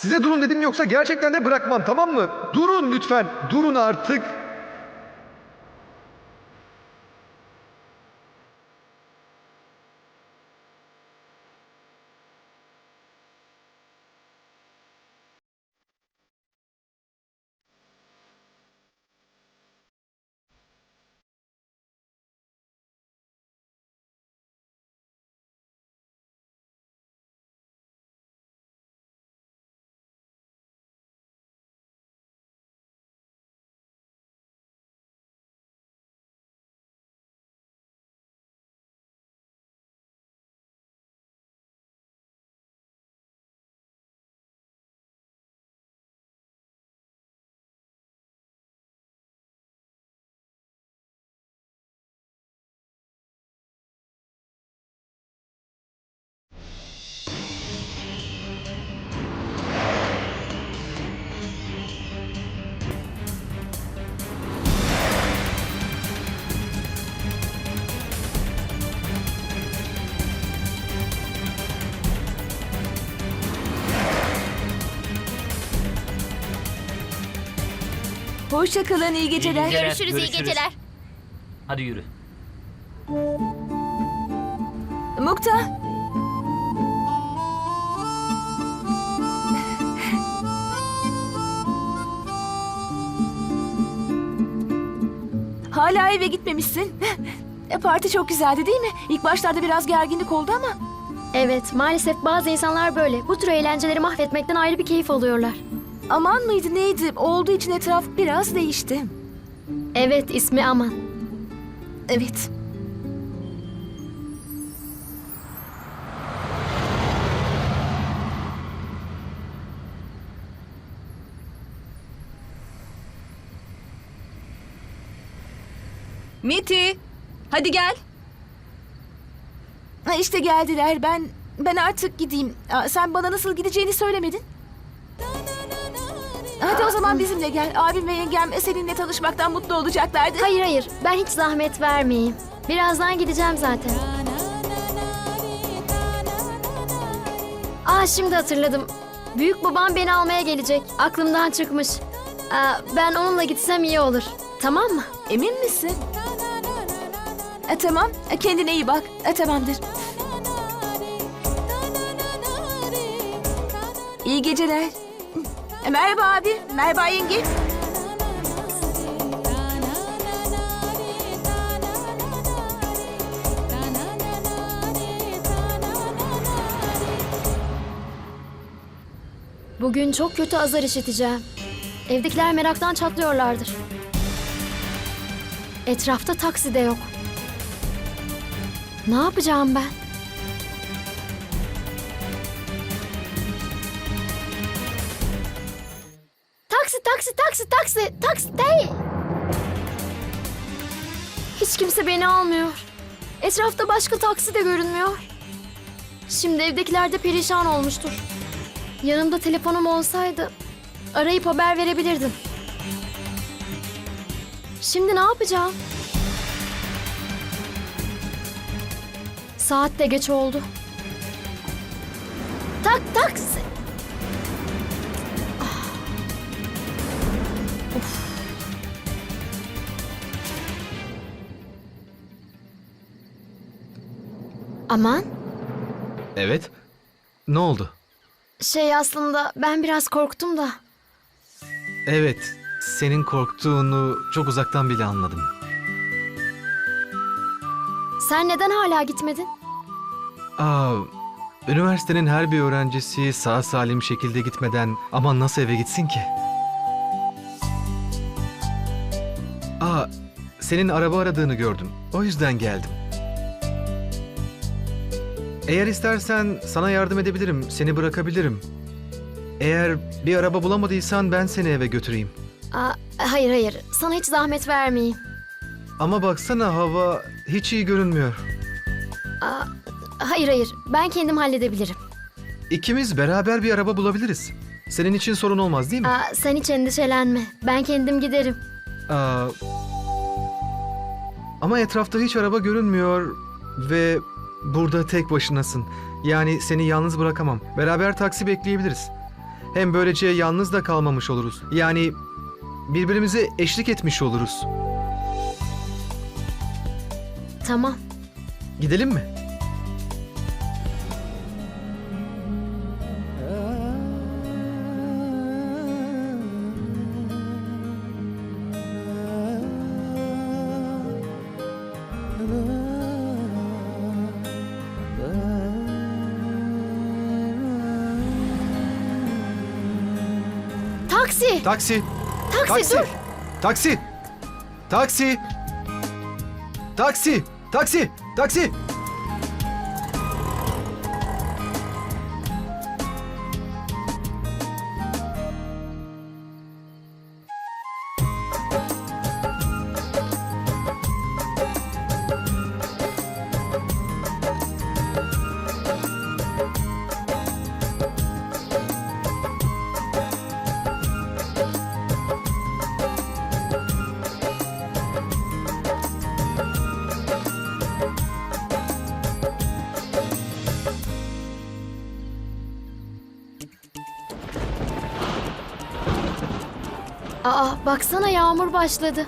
Size durun dedim yoksa gerçekten de bırakmam tamam mı? Durun lütfen. Durun artık. Hoşça kalın, iyi geceler. geceler. Görüşürüz, iyi geceler. Hadi yürü. Mukta. Hala eve gitmemişsin. E, Parti çok güzeldi değil mi? İlk başlarda biraz gerginlik oldu ama. Evet, maalesef bazı insanlar böyle. Bu tür eğlenceleri mahvetmekten ayrı bir keyif alıyorlar. Aman mıydı neydi? Olduğu için etraf biraz değişti. Evet, ismi Aman. Evet. Miti, hadi gel. Ha, işte geldiler. Ben ben artık gideyim. Aa, Sen bana nasıl gideceğini söylemedin. Hadi o zaman bizimle gel. Abim ve yengem seninle tanışmaktan mutlu olacaklardı. Hayır hayır, ben hiç zahmet vermeyeyim. Birazdan gideceğim zaten. Aa şimdi hatırladım. Büyük babam beni almaya gelecek. Aklımdan çıkmış. Aa, ben onunla gitsem iyi olur. Tamam mı? Emin misin? E, tamam. E, kendine iyi bak. E, tamamdır. İyi geceler. Merhaba abi. Merhaba yenge. Bugün çok kötü azar işiteceğim. Evdekiler meraktan çatlıyorlardır. Etrafta taksi de yok. Ne yapacağım ben? Taksi, taksi, taksi, taksi, taksi değil. Hiç kimse beni almıyor. Etrafta başka taksi de görünmüyor. Şimdi evdekiler de perişan olmuştur. Yanımda telefonum olsaydı arayıp haber verebilirdim. Şimdi ne yapacağım? Saat de geç oldu. Tak taksi. Aman, Evet. Ne oldu? şey aslında ben biraz korktum da. Evet. Senin korktuğunu çok uzaktan bile anladım. Sen neden hala gitmedin? Aa, üniversitenin her bir öğrencisi sağ salim şekilde gitmeden ama nasıl eve gitsin ki? Aa, senin araba aradığını gördüm. O yüzden geldim. Eğer istersen sana yardım edebilirim, seni bırakabilirim. Eğer bir araba bulamadıysan ben seni eve götüreyim. Aa, hayır hayır, sana hiç zahmet vermeyeyim. Ama baksana hava hiç iyi görünmüyor. Aa, hayır hayır, ben kendim halledebilirim. İkimiz beraber bir araba bulabiliriz. Senin için sorun olmaz değil mi? Aa, sen hiç endişelenme, ben kendim giderim. Aa, ama etrafta hiç araba görünmüyor ve burada tek başınasın. Yani seni yalnız bırakamam. Beraber taksi bekleyebiliriz. Hem böylece yalnız da kalmamış oluruz. Yani birbirimize eşlik etmiş oluruz. Tamam. Gidelim mi? Taksi. Taksi. Taksi, dur. Taksi. Taksi. Taksi. Taksi. Taksi. Aa baksana yağmur başladı.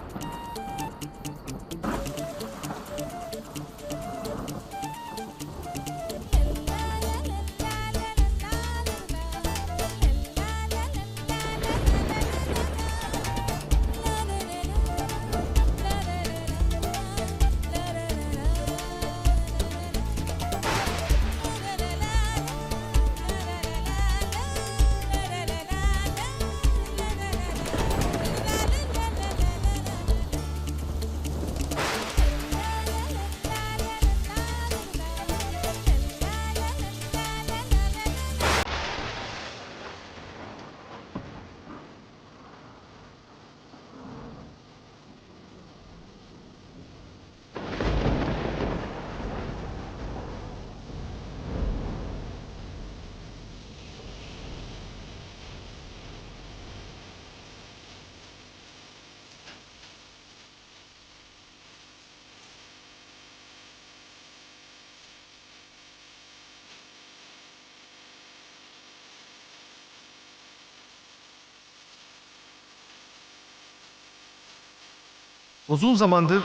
Uzun zamandır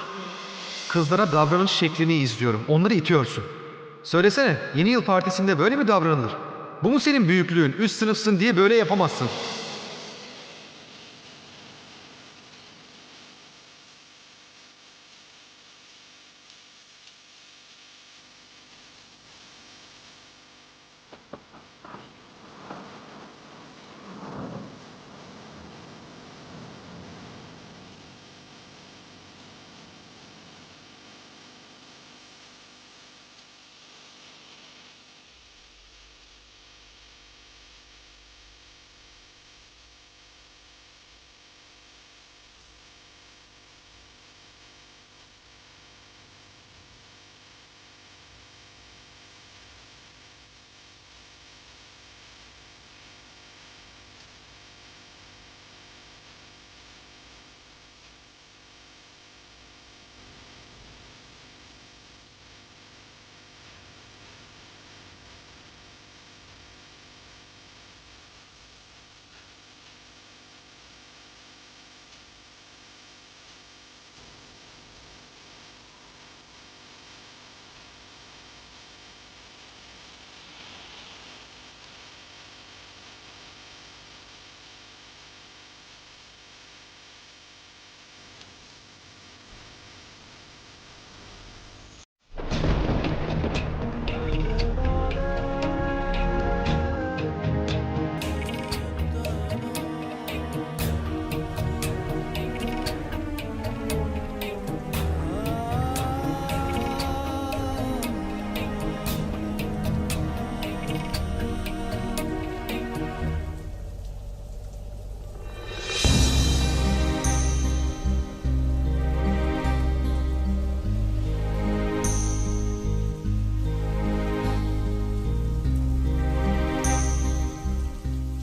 kızlara davranış şeklini izliyorum. Onları itiyorsun. Söylesene, yeni yıl partisinde böyle mi davranılır? Bu mu senin büyüklüğün? Üst sınıfsın diye böyle yapamazsın.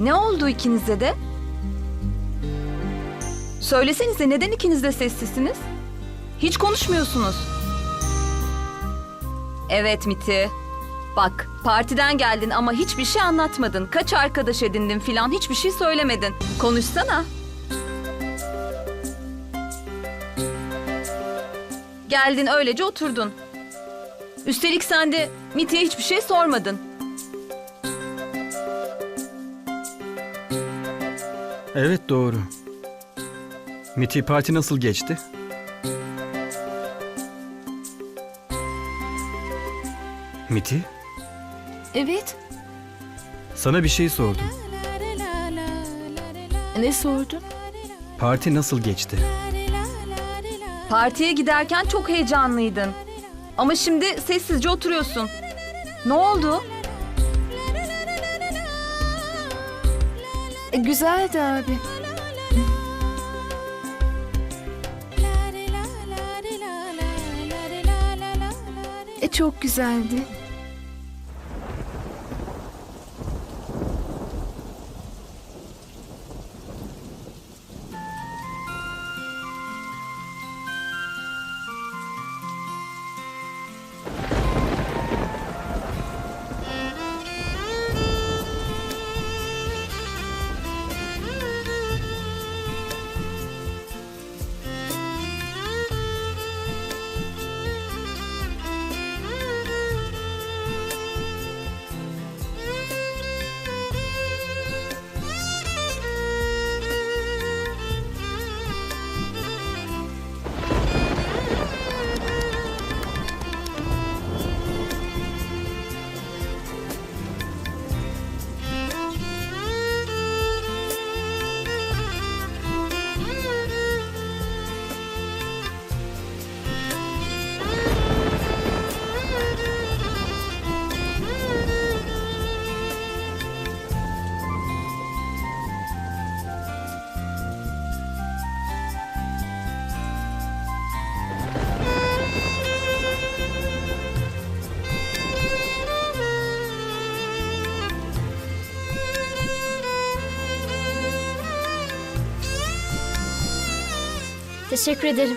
Ne oldu ikinize de? Söylesenize neden ikiniz de sessizsiniz? Hiç konuşmuyorsunuz. Evet Miti. Bak, partiden geldin ama hiçbir şey anlatmadın. Kaç arkadaş edindin filan hiçbir şey söylemedin. Konuşsana. Geldin öylece oturdun. Üstelik sen de Miti'ye hiçbir şey sormadın. Evet doğru. Miti parti nasıl geçti? Miti, Evet. sana bir şey sordum. Ne sordun? Parti nasıl geçti? Partiye giderken çok heyecanlıydın. Ama şimdi sessizce oturuyorsun. Ne oldu? E, güzeldi abi. E, çok güzeldi. Teşekkür ederim.